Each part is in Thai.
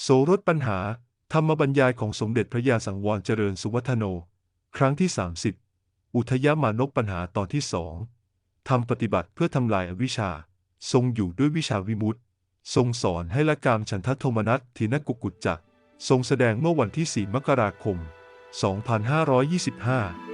โสรถปัญหา ธรรมบรรยายของสมเด็จพระยาสังวรเจริญสุวัฒโน ครั้งที่ 30 อุทยมานกปัญหาตอนที่สองทำปฏิบัติเพื่อทำลายอวิชชา ทรงอยู่ด้วยวิชาวิมุตติ ทรงสอนให้ละกามฉันทโทมนัสทีนกุกุจจะทรงแสดงเมื่อวันที่ 4 มกราคม 2525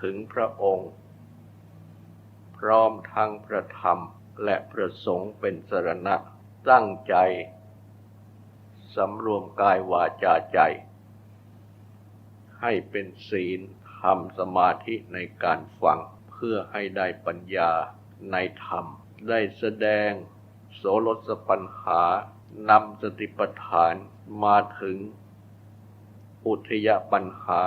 ถึงพระองค์ พร้อมทั้งพระธรรมและพระสงฆ์เป็นสรณะตั้งใจสำรวมกายวาจาใจ ให้เป็นศีลทำสมาธิในการฟังเพื่อให้ได้ปัญญาในธรรม ได้แสดงโสรสปัญหานำสติปัฏฐานมาถึง อุทยปัญหา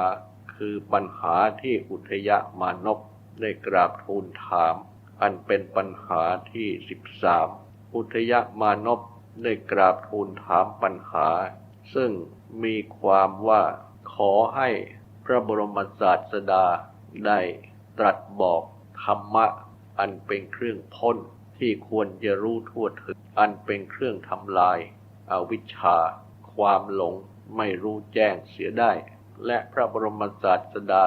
คือปัญหาที่อุทยมานพได้กราบทูลถาม อันเป็นปัญหาที่สิบสามอุทยมานพได้กราบทูลถามปัญหา ซึ่งมีความว่าขอให้พระบรมศาสดาได้ตรัสบอกธรรมะ อันเป็นเครื่องพ้นที่ควรจะรู้ทั่วถึง อันเป็นเครื่องทำลายอาวิชชา ความหลงไม่รู้แจ้งเสียได้ และพระบรมศาสดา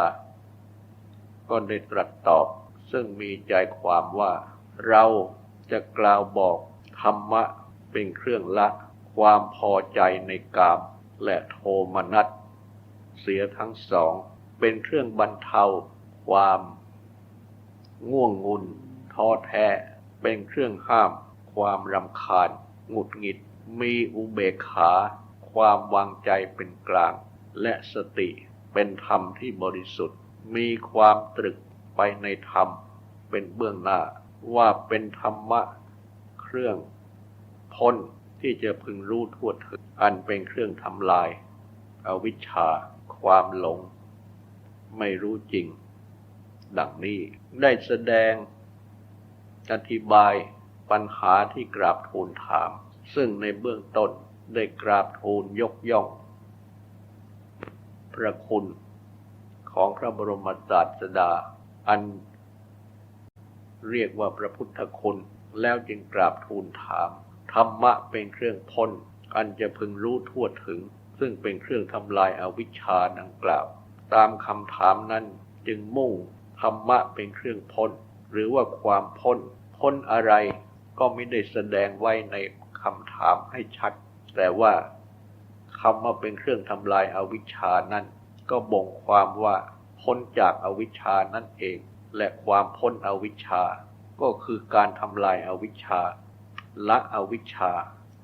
ก็ได้ตรัสตอบ ซึ่งมีใจความว่า เราจะกล่าวบอกธรรมะเป็นเครื่องละ ความพอใจในกามและโทมนัสเสียทั้งสอง เป็นเครื่องบรรเทา ความ ง่วงงุนท้อแท้ เป็นเครื่องห้าม ความรำคาญหงุดหงิด มีอุเบกขา ความวางใจเป็นกลาง และสติเป็นธรรมที่บริสุทธิ์ มีความตรึกไปในธรรมเป็นเบื้องหน้า ว่าเป็นธรรมะเครื่องพ้นที่จะพึงรู้ทั่วถึงอันเป็นเครื่องทำลาย อวิชชา ความหลง ไม่รู้จริง ดังนี้ได้แสดง อธิบายปัญหาที่กราบทูลถาม ซึ่งในเบื้องต้นได้กราบทูลยกย่อง พระคุณของพระบรมศาสดา อันเรียกว่าพระพุทธคุณแล้วจึงกราบทูลถาม ธรรมะเป็นเครื่องพ้น อันจะพึงรู้ทั่วถึง ซึ่งเป็นเครื่องทำลายอาวิชชาดังกล่าว ตามคำถามนั้นจึงมุ่งธรรมะเป็นเครื่องพ้น หรือว่าความพ้น พ้นอะไรก็ไม่ได้แสดงไว้ในคำถามให้ชัด แต่ว่า คำว่าเป็นเครื่องทำลายอาวิชชานั้น ก็บ่งความว่าพ้นจากอาวิชชานั่นเอง และความพ้นอวิชชา ก็คือการทำลายอาวิชชาละอวิชชา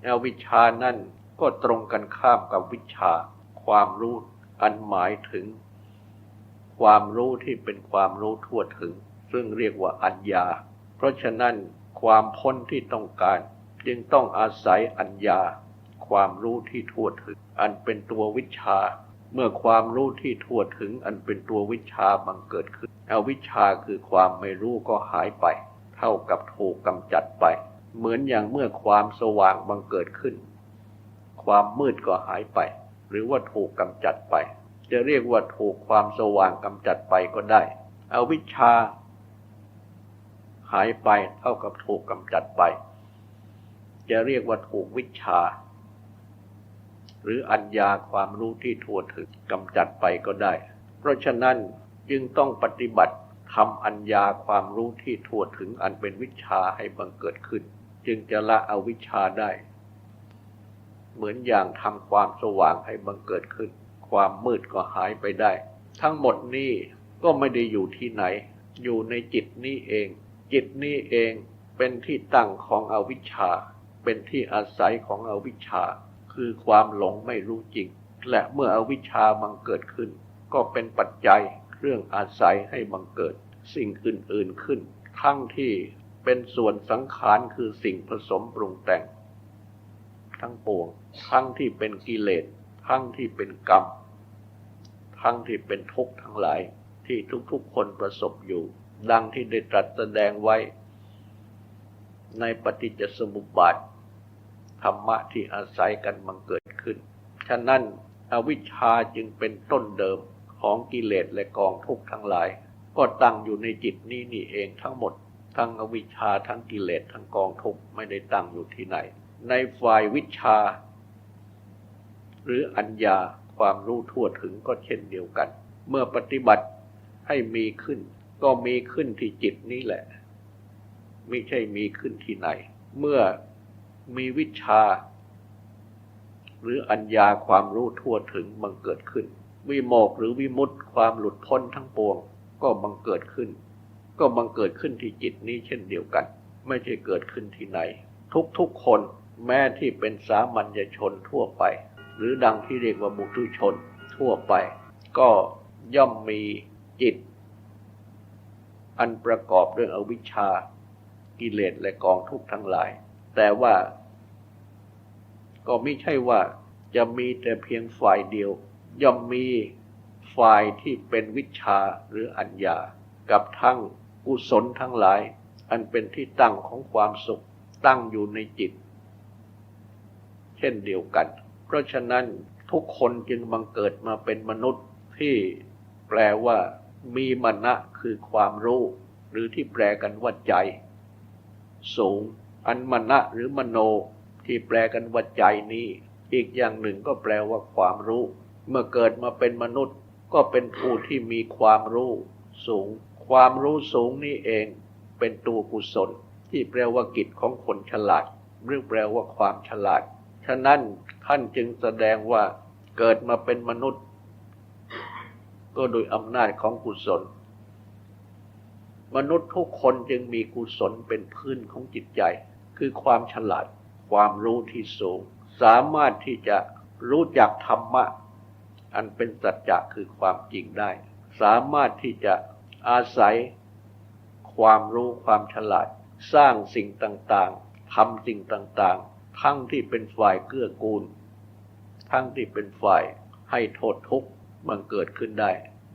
อวิชชานั่นก็ตรงกันข้ามกับวิชา ความรู้อันหมายถึง ความรู้ที่เป็นความรู้ทั่วถึง ซึ่งเรียกว่าอัญญา เพราะฉะนั้นความพ้นที่ต้องการ จึงต้องอาศัยอัญญา ความรู้ที่ทั่วถึง อันเป็นตัววิชา เมื่อความรู้ที่ทั่วถึง อันเป็นตัววิชาบังเกิดขึ้นอวิชาคือความไม่รู้ก็หายไป เท่ากับถูกกำจัดไป เหมือนอย่างเมื่อความสว่างบังเกิดขึ้น ความมืดก็หายไป หรือว่าถูกกำจัดไป จะเรียกว่าถูกความสว่างกำจัดไปก็ได้ อวิชาหายไปเท่ากับถูกกำจัดไป จะเรียกว่าถูกวิชา หรืออัญญาความรู้ที่ทั่วถึงกำจัดไปก็ได้ เพราะฉะนั้นจึงต้องปฏิบัติทำอัญญาความรู้ที่ทั่วถึงอันเป็นวิชาให้บังเกิดขึ้น จึงจะละอวิชชาได้ เหมือนอย่างทำความสว่างให้บังเกิดขึ้น ความมืดก็หายไปได้ ทั้งหมดนี้ก็ไม่ได้อยู่ที่ไหน อยู่ในจิตนี้เอง จิตนี้เองเป็นที่ตั้งของอวิชชา เป็นที่อาศัยของอวิชชา คือความหลงไม่รู้จริง และเมื่ออวิชชาบังเกิดขึ้น ก็เป็นปัจจัยเครื่องอาศัยให้บังเกิดสิ่งอื่นๆขึ้น ทั้งที่เป็นส่วนสังขารคือสิ่งผสมปรุงแต่ง ทั้งปวง ทั้งที่เป็นกิเลส ทั้งที่เป็นกรรม ทั้งที่เป็นทุกข์ทั้งหลายที่ทุกๆคนประสบอยู่ ดังที่ได้ตรัสแสดงไว้ ในปฏิจจสมุปบาท ธรรมะที่อาศัยกันบังเกิดขึ้น ฉะนั้นอวิชชาจึงเป็นต้นเดิมของกิเลสและกองทุกข์ทั้งหลาย ก็ตั้งอยู่ในจิตนี้นี่เองทั้งหมด ทั้งอวิชชาทั้งกิเลสทั้งกองทุกข์ไม่ได้ตั้งอยู่ที่ไหน ในฝ่ายวิชา หรืออัญญาความรู้ทั่วถึงก็เช่นเดียวกัน เมื่อปฏิบัติให้มีขึ้น ก็มีขึ้นที่จิตนี้แหละ ไม่ใช่มีขึ้นที่ไหน เมื่อ มีวิชา หรืออัญญาความรู้ทั่วถึงบังเกิดขึ้น วิโมกหรือวิมุตตความหลุดพ้นทั้งปวง ก็บังเกิดขึ้น ก็บังเกิดขึ้นที่จิตนี้เช่นเดียวกัน ไม่ใช่เกิดขึ้นที่ไหน ทุกๆคนแม้ที่เป็นสามัญชนทั่วไป หรือดังที่เรียกว่าบุตุชนทั่วไป ก็ย่อมมีจิต อันประกอบด้วยอวิชชา กิเลสและกองทุกข์ทั้งหลาย แต่ว่า ก็ไม่ใช่ว่าจะมีแต่เพียงฝ่ายเดียว ย่อมมีฝ่ายที่เป็นวิชาหรืออัญญา กับทั้งกุศลทั้งหลาย อันเป็นที่ตั้งของความสุขตั้งอยู่ในจิต เช่นเดียวกัน เพราะฉะนั้นทุกคนจึงบังเกิดมาเป็นมนุษย์ที่แปลว่ามีมณะคือความรู้ หรือที่แปลกันว่าใจ สูง อันมณะหรือมโน ที่แปลกันว่าใจนี้ อีกอย่างหนึ่งก็แปลว่าความรู้ เมื่อเกิดมาเป็นมนุษย์ ก็เป็นผู้ที่มีความรู้สูง ความรู้สูงนี่เอง เป็นตัวกุศล ที่แปลว่ากิจของคนฉลาดหรือแปลว่าความฉลาด ฉะนั้นท่านจึงแสดงว่าเกิดมาเป็นมนุษย์ ก็โดยอำนาจของกุศล มนุษย์ทุกคนจึงมีกุศลเป็นพื้นของจิตใจ คือความฉลาด ความรู้ที่สูง สามารถที่จะรู้จักธรรมะ อันเป็นสัจจะคือความจริงได้ สามารถที่จะอาศัยความรู้ความฉลาด สร้างสิ่งต่างๆทำสิ่งต่างๆ ทั้งที่เป็นฝ่ายเกื้อกูล ทั้งที่เป็นฝ่ายให้โทษทุกข์มันเกิดขึ้นได้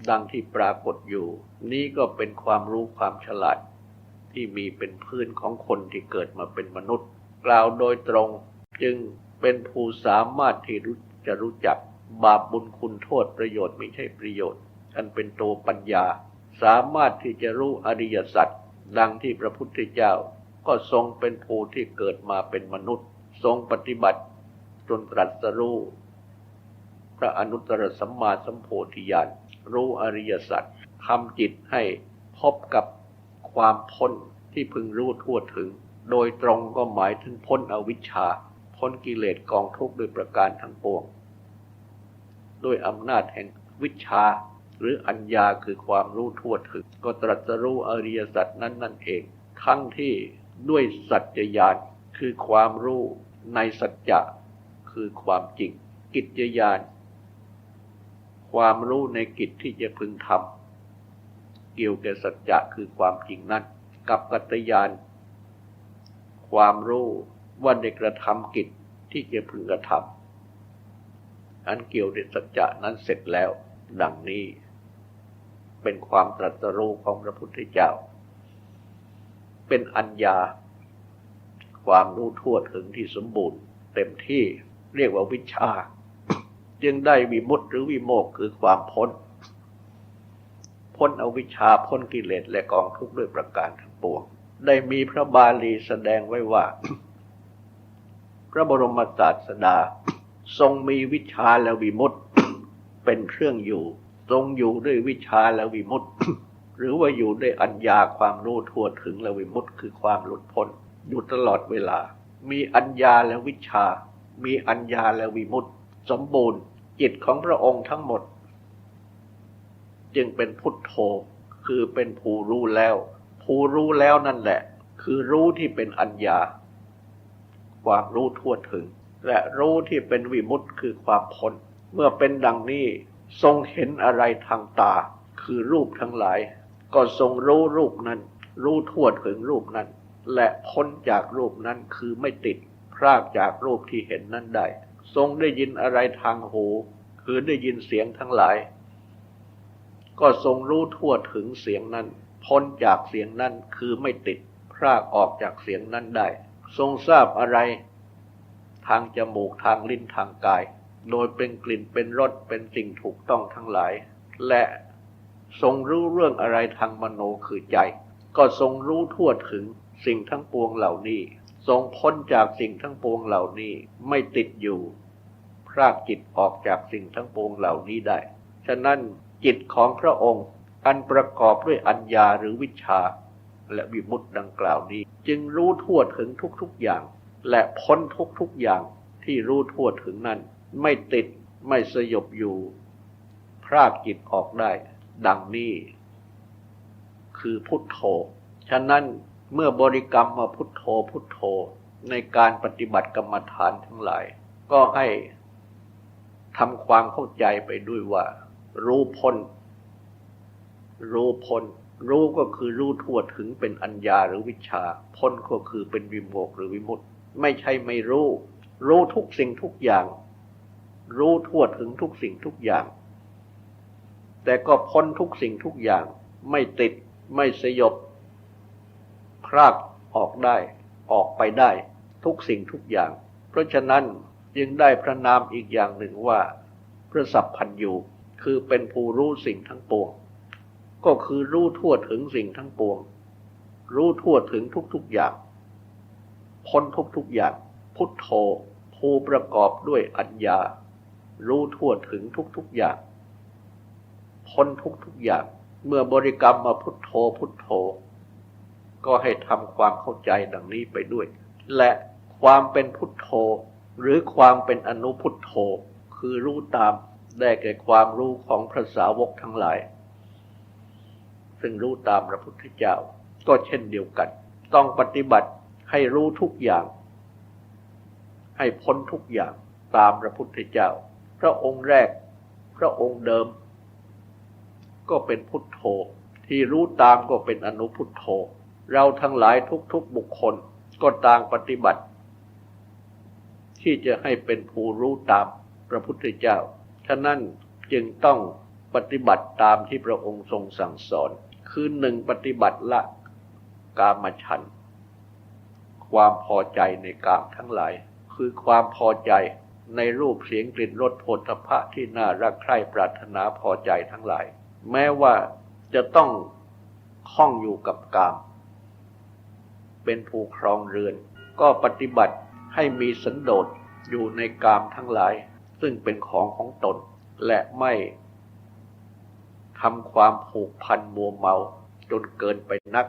ดังที่ปรากฏอยู่ นี้ก็เป็นความรู้ความฉลาด ที่มีเป็นพื้นของคนที่เกิดมาเป็นมนุษย์ กล่าวโดยตรงจึงเป็นผู้สามารถที่จะรู้จักบาปบุญคุณโทษประโยชน์ไม่ใช่ประโยชน์ อันเป็นตัวปัญญา สามารถที่จะรู้อริยสัจดังที่พระพุทธเจ้า ก็ทรงเป็นผู้ที่เกิดมาเป็นมนุษย์ ทรงปฏิบัติจนตรัสรู้พระอนุตตรสัมมาสัมโพธิญาณรู้อริยสัจทำจิตให้พบกับความพ้นที่พึงรู้ทั่วถึง โดยตรงก็หมายถึงพ้นอวิชชา พ้นกิเลสกองทุกข์โดยประการทั้งปวงด้วยอำนาจแห่งวิชาหรืออัญญาคือความรู้ทั่วถึง ก็ตรัสรู้อริยสัจนั้นนั่นเอง ทั้งที่ด้วยสัจจญาณคือความรู้ในสัจจะคือความจริง กิจญาณความรู้ในกิจที่จะพึงทำเกี่ยวกับสัจจะคือความจริงนั้น กับกัตยาน ความรู้ว่าได้กระทำกิจที่จะพึงกระทำอันเกี่ยวกับสัจจะนั้นเสร็จแล้ว ดังนี้ เป็นความตรัสรู้ของพระพุทธเจ้า เป็นอัญญา ความรู้ทั่วถึงที่สมบูรณ์ เต็มที่เรียกว่าวิชา จึงได้วิมุตติหรือวิโมกคือความพ้น พ้นอวิชาพ้นกิเลสและกองทุกข์ด้วยประการทั้งปวง ได้มีพระบาลีแสดงไว้ว่า พระบรมศาสดา ทรงมีวิชาและวิมุตติเป็นเครื่องอยู่ ทรงอยู่ด้วยวิชาและวิมุตติหรือว่าอยู่ด้วยอัญญาความรู้ทั่วถึงและวิมุตติคือความหลุดพ้นอยู่ตลอดเวลา มีอัญญาและวิชา มีอัญญาและวิมุตติสมบูรณ์ จิตของพระองค์ทั้งหมด จึงเป็นพุทโธคือเป็นผู้รู้แล้ว ผู้รู้แล้วนั่นแหละ คือรู้ที่เป็นอัญญา ความรู้ทั่วถึง และรู้ที่เป็นวิมุตติคือความพ้น เมื่อเป็นดังนี้ทรงเห็นอะไรทางตา คือรูปทั้งหลาย ก็ทรงรู้รูปนั้น รู้ทั่วถึงรูปนั้น และพ้นจากรูปนั้นคือไม่ติดพรากจากรูปที่เห็นนั้นได้ ทรงได้ยินอะไรทางหู คือได้ยินเสียงทั้งหลาย ก็ทรงรู้ทั่วถึงเสียงนั้น พ้นจากเสียงนั้นคือไม่ติดพรากออกจากเสียงนั้นได้ ทรงทราบอะไร ทางจมูกทางลิ้นทางกาย โดยเป็นกลิ่นเป็นรสเป็นสิ่งถูกต้องทั้งหลาย และทรงรู้เรื่องอะไรทางมโนคือใจ ก็ทรงรู้ทั่วถึงสิ่งทั้งปวงเหล่านี้ ทรงพ้นจากสิ่งทั้งปวงเหล่านี้ไม่ติดอยู่ พรากจิตออกจากสิ่งทั้งปวงเหล่านี้ได้ ฉะนั้นจิตของพระองค์ อันประกอบด้วยอัญญาหรือวิชา และวิมุตติดังกล่าวนี้ จึงรู้ทั่วถึงทุกๆอย่าง และพ้นทุกๆอย่างที่รู้ทั่วถึงนั้น ไม่ติดไม่สยบอยู่ พรากจิตออกได้ ดังนี้ คือพุทโธ ฉะนั้นเมื่อบริกรรมมาพุทโธพุทโธในการปฏิบัติกรรมฐานทั้งหลาย ก็ให้ทำความเข้าใจไปด้วยว่า รู้พ้น รู้พ้นรู้ก็คือรู้ทั่วถึงเป็นอัญญาหรือวิชา พ้นก็คือเป็นวิโมกหรือวิมุตติไม่ใช่ไม่รู้ รู้ทุกสิ่งทุกอย่าง รู้ทั่วถึงทุกสิ่งทุกอย่าง แต่ก็พ้นทุกสิ่งทุกอย่าง ไม่ติด ไม่สยบพรากออกได้ ออกไปได้ ทุกสิ่งทุกอย่าง เพราะฉะนั้นจึงได้พระนามอีกอย่างหนึ่งว่า พระสัพพัญญูคือเป็นผู้รู้สิ่งทั้งปวง ก็คือรู้ทั่วถึงสิ่งทั้งปวง รู้ทั่วถึงทุกๆอย่าง พ้นทุกๆอย่าง พุทโธผู้ประกอบด้วยอัญญา รู้ทั่วถึงทุกๆอย่าง พ้นทุกๆอย่าง เมื่อบริกรรมมาพุทโธพุทโธ ก็ให้ทำความเข้าใจดังนี้ไปด้วย และความเป็นพุทโธ หรือความเป็นอนุพุทโธ คือรู้ตามได้แก่ความรู้ของพระสาวกทั้งหลาย ซึ่งรู้ตามพระพุทธเจ้า ก็เช่นเดียวกัน ต้องปฏิบัติให้รู้ทุกอย่าง ให้พ้นทุกอย่างตามพระพุทธเจ้า พระองค์แรก พระองค์เดิม ก็เป็นพุทโธ ที่รู้ตามก็เป็นอนุพุทโธ เราทั้งหลายทุกๆบุคคลก็ต่างปฏิบัติ ที่จะให้เป็นผู้รู้ตามพระพุทธเจ้า ฉะนั้นจึงต้องปฏิบัติตามที่พระองค์ทรงสั่งสอน คือหนึ่งปฏิบัติละกามฉัน ความพอใจในกามทั้งหลาย คือความพอใจในรูปเสียงกลิ่นรสผฏฐัพพะที่น่ารักใคร่ปรารถนาพอใจทั้งหลาย แม้ว่าจะต้องคล้องอยู่กับกาม เป็นผู้ครองเรือน ก็ปฏิบัติให้มีสันโดษอยู่ในกามทั้งหลาย ซึ่งเป็นของของตน และไม่ ทำความผูกพันมัวเมาจนเกินไปนัก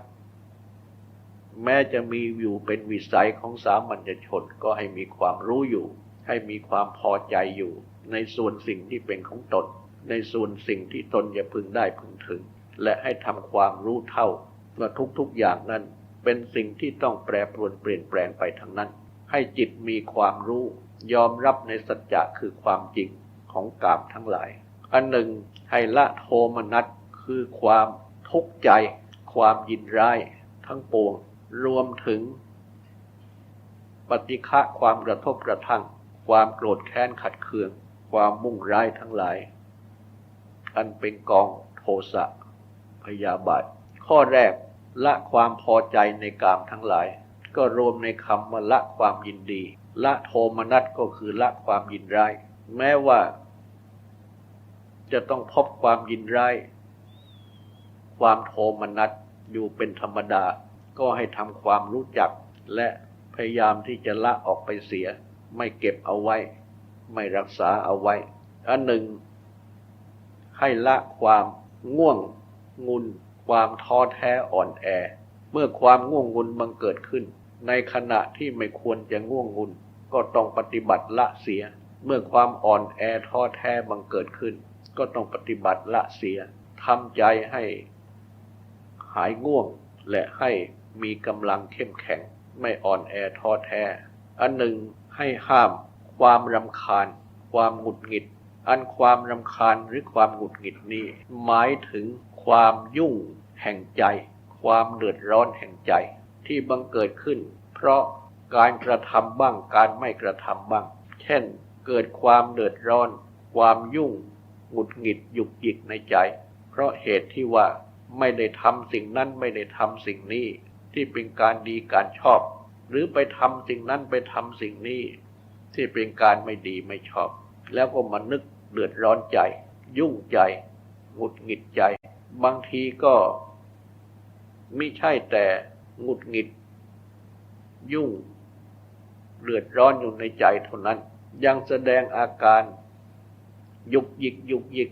แม้จะมีอยู่เป็นวิสัยของสามัญชนก็ให้มีความรู้อยู่ ให้มีความพอใจอยู่ ในส่วนสิ่งที่เป็นของตน ในส่วนสิ่งที่ตนจะพึงได้พึงถึง และให้ทำความรู้เท่าว่าทุกๆอย่างนั้นเป็นสิ่งที่ต้องแปรปรวนเปลี่ยนแปลงไปทั้งนั้น ให้จิตมีความรู้ ยอมรับในสัจจะคือความจริงของกามทั้งหลาย อันหนึ่งให้ละโทมนัสคือความทุกข์ใจ ความยินร้ายทั้งปวง รวมถึง ปฏิฆะความกระทบกระทั่ง ความโกรธแค้นขัดเคือง ความมุ่งร้ายทั้งหลาย อันเป็นกองโทสะพยาบาท ข้อแรกละความพอใจในกามทั้งหลาย ก็รวมในคำว่าละความยินดี ละโทมนัสก็คือละความยินร้าย แม้ว่า จะต้องพบความยินร้าย ความโทมนัสอยู่เป็นธรรมดา ก็ให้ทำความรู้จัก และพยายามที่จะละออกไปเสีย ไม่เก็บเอาไว้ ไม่รักษาเอาไว้ อันหนึ่ง ให้ละความง่วงงุน ความท้อแท้อ่อนแอ เมื่อความง่วงงุนบังเกิดขึ้น ในขณะที่ไม่ควรจะง่วงงุน ก็ต้องปฏิบัติละเสีย เมื่อความอ่อนแอท้อแท้บังเกิดขึ้น ก็ต้องปฏิบัติละเสียทำใจให้หายง่วง และให้มีกำลังเข้มแข็ง ไม่อ่อนแอท้อแท้ อันหนึ่งให้ห้ามความรำคาญ ความหงุดหงิด อันความรำคาญหรือความหงุดหงิดนี้ หมายถึงความยุ่งแห่งใจ ความเดือดร้อนแห่งใจ ที่บังเกิดขึ้น เพราะการกระทำบ้างการไม่กระทำบ้าง เช่น เกิดความเดือดร้อน ความยุ่ง หงุดหงิดหยุกหยิกในใจ เพราะเหตุที่ว่าไม่ได้ทำสิ่งนั้นไม่ได้ทำสิ่งนี้ ที่เป็นการดีการชอบ หรือไปทำสิ่งนั้นไปทำสิ่งนี้ ที่เป็นการไม่ดีไม่ชอบ แล้วก็มานึกเดือดร้อนใจ ยุ่งใจหงุดหงิดใจ บางทีก็ไม่ใช่แต่หงุดหงิด ยุ่งเดือดร้อนอยู่ในใจเท่านั้น ยังแสดงอาการ ยุกยิกยุกยิก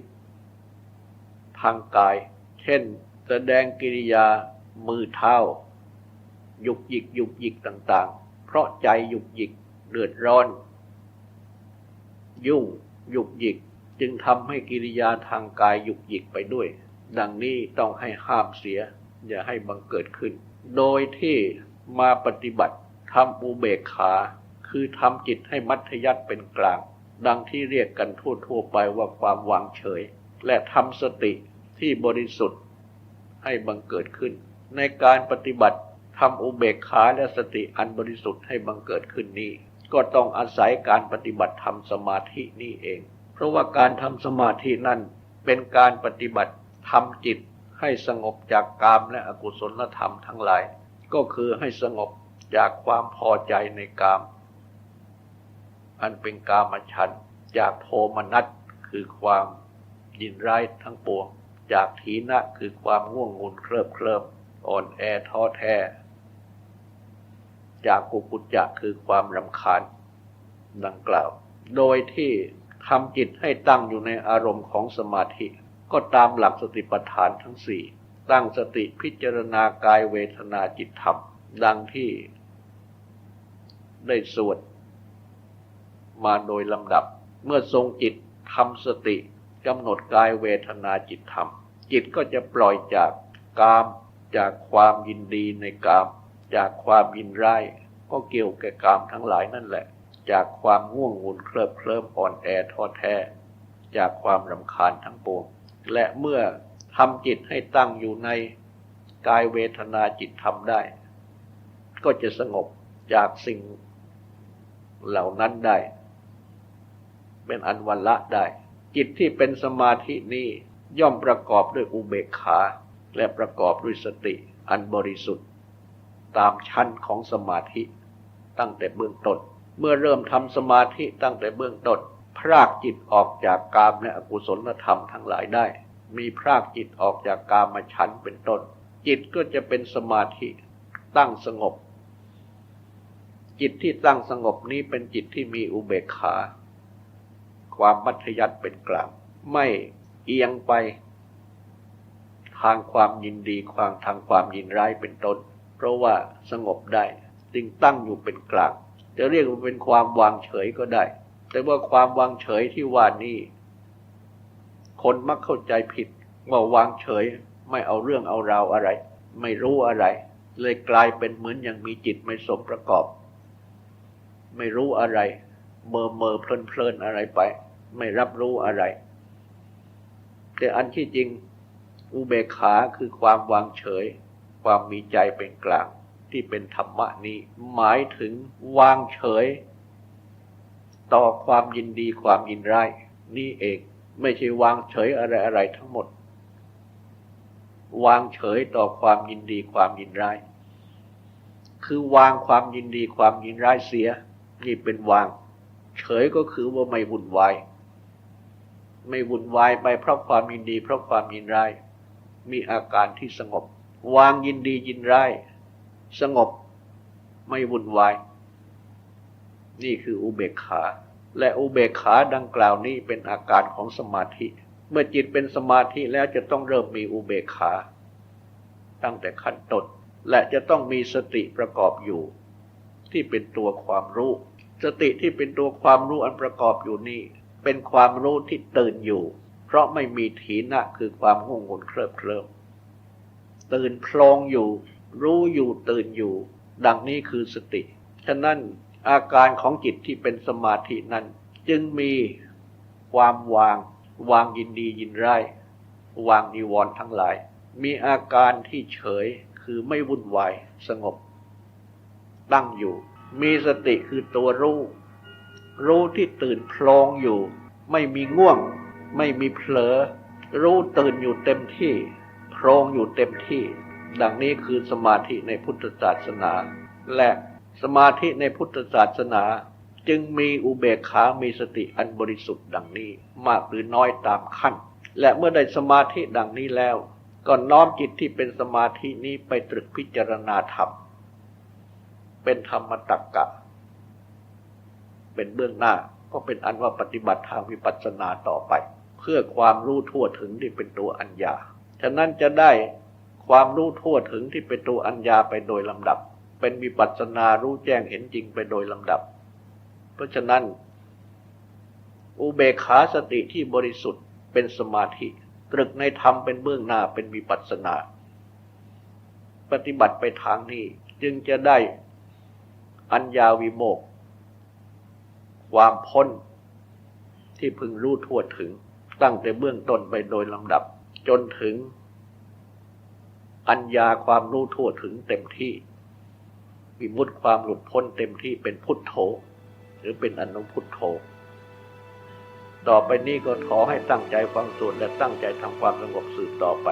ทางกาย เช่น แสดงกิริยามือเท้า ยุกยิกยุกยิกต่าง ๆ เพราะใจยุกยิกเดือดร้อน ยุ่งยุกยิกจึงทำให้กิริยาทางกายยุกยิกไปด้วย ดังนี้ต้องให้ห้ามเสีย อย่าให้บังเกิดขึ้น โดยที่มาปฏิบัติทำอุเบกขา คือทำจิตให้มัธยัติเป็นกลาง ดังที่เรียกกันทั่วๆไปว่าความวางเฉย และทำสติที่บริสุทธิ์ให้บังเกิดขึ้น ในการปฏิบัติทำอุเบกขาและสติอันบริสุทธิ์ให้บังเกิดขึ้นนี้ ก็ต้องอาศัยการปฏิบัติทำสมาธินี่เอง เพราะว่าการทำสมาธินั่นเป็นการปฏิบัติทำจิตให้สงบจากกามและอกุศลธรรมทั้งหลาย ก็คือให้สงบจากความพอใจในกาม อันเป็นกามฉันจากโทมนัสคือความยินร้ายทั้งปวง จากทีนะคือความง่วงงุนเคลิบเคลิมอ่อนแอท้อแท้ จากกุกุจจะคือความรำคาญดังกล่าว โดยที่ทำจิตให้ตั้งอยู่ในอารมณ์ของสมาธิ ก็ตามหลักสติปัฏฐานทั้งสี่ตั้งสติพิจารณากายเวทนาจิตธรรม ดังที่ได้สวด มาโดยลำดับ เมื่อทรงจิตทำสติกำหนดกายเวทนาจิตธรรม จิตก็จะปล่อยจากกาม จากความยินดีในกาม จากความยินร้ายก็เกี่ยวกับกามทั้งหลายนั่นแหละ จากความง่วงงุนเคลิบเคลิ้มอ่อนแอท้อแท้ จากความรำคาญทั้งปวงและเมื่อทำจิตให้ตั้งอยู่ในกายเวทนาจิตธรรมได้ ก็จะสงบจากสิ่งเหล่านั้นได้ เป็นอันวันละได้ จิตที่เป็นสมาธินี้ย่อมประกอบด้วยอุเบกขา และประกอบด้วยสติอันบริสุทธิ์ ตามชั้นของสมาธิตั้งแต่เบื้องต้นเมื่อเริ่มทำสมาธิตั้งแต่เบื้องต้นพรากจิตออกจากกามและอกุศลธรรมทั้งหลายได้ มีพรากจิตออกจากกามฉันเป็นต้น จิตก็จะเป็นสมาธิตั้งสงบ จิตที่ตั้งสงบนี้เป็นจิตที่มีอุเบกขา ความมัธยัติเป็นกลางไม่เอียงไป ทางความยินดีความทางความยินร้ายเป็นต้น เพราะว่าสงบได้จึงตั้งอยู่เป็นกลาง จะเรียกว่าเป็นความวางเฉยก็ได้ แต่ว่าความวางเฉยที่ว่านี้คนมักเข้าใจผิดว่าวางเฉยไม่เอาเรื่องเอาราวอะไร ไม่รู้อะไร เลยกลายเป็นเหมือนอย่างมีจิตไม่สมประกอบ ไม่รู้อะไร เมอเมอเพลินเพลินอะไรไป ไม่รับรู้อะไร แต่อันที่จริงอุเบกขาคือความวางเฉย ความมีใจเป็นกลาง ที่เป็นธรรมะนี้ หมายถึงวางเฉย ต่อความยินดีความยินร้ายนี่เองไม่ใช่วางเฉยอะไรอะไรทั้งหมด วางเฉยต่อความยินดีความยินร้าย คือวางความยินดีความยินร้ายเสีย นี่เป็นวาง ยก็คือว่าไม่วุ่นวาย ไม่วุ่นวายไปเพราะความยินดี เพราะความยินร้าย มีอาการที่สงบ วางยินดียินร้ายสงบไม่วุ่นวาย นี่คืออุเบกขา และอุเบกขาดังกล่าวนี้เป็นอาการของสมาธิ เมื่อจิตเป็นสมาธิแล้วจะต้องเริ่มมีอุเบกขา ตั้งแต่ขั้นต้นและจะต้องมีสติประกอบอยู่ ที่เป็นตัวความรู้ สติที่เป็นตัวความรู้อันประกอบอยู่นี่เป็นความรู้ที่ตื่นอยู่ เพราะไม่มีถีนะคือความง่วงงนเคลิบเคลิ้มตื่นโพลงอยู่ รู้อยู่ตื่นอยู่ ดังนี้คือสติ ฉะนั้นอาการของจิตที่เป็นสมาธินั้น จึงมีความวาง วางยินดียินร้ายวางนิวรณ์ทั้งหลาย มีอาการที่เฉยคือไม่วุ่นวายสงบ ตั้งอยู่ มีสติคือตัวรู้ รู้ที่ตื่นโพลงอยู่ ไม่มีง่วง ไม่มีเผลอ รู้ตื่นอยู่เต็มที่โพลงอยู่เต็มที่ ดังนี้คือสมาธิในพุทธศาสนา และสมาธิในพุทธศาสนา จึงมีอุเบกขา มีสติอันบริสุทธิ์ดังนี้มากหรือน้อยตามขั้น และเมื่อได้สมาธิดังนี้แล้ว ก็น้อมจิตที่เป็นสมาธินี้ไปตรึกพิจารณาธรรม เป็นธรรมตักกะ เป็นเบื้องหน้าก็เป็นอันว่าปฏิบัติทางวิปัสสนาต่อไป เพื่อความรู้ทั่วถึงที่เป็นตัวอัญญาฉะนั้นจะได้ความรู้ทั่วถึงที่เป็นตัวอัญญาไปโดยลำดับ เป็นวิปัสสนารู้แจ้งเห็นจริงไปโดยลำดับ เพราะฉะนั้น อุเบกขาสติที่บริสุทธิ์เป็นสมาธิตรึกในธรรมเป็นเบื้องหน้าเป็นวิปัสสนา ปฏิบัติไปทางนี้จึงจะได้ อัญญาวิโมก ความพ้นที่พึงรู้ทั่วถึง ตั้งแต่เบื้องต้นไปโดยลำดับ จนถึง อัญญาความรู้ทั่วถึงเต็มที่ วิมุตติความหลุดพ้นเต็มที่เป็นพุทโธ หรือเป็นอนุพุทโธต่อไปนี้ก็ขอให้ตั้งใจฟังสวดและตั้งใจทำความสงบสืบต่อไป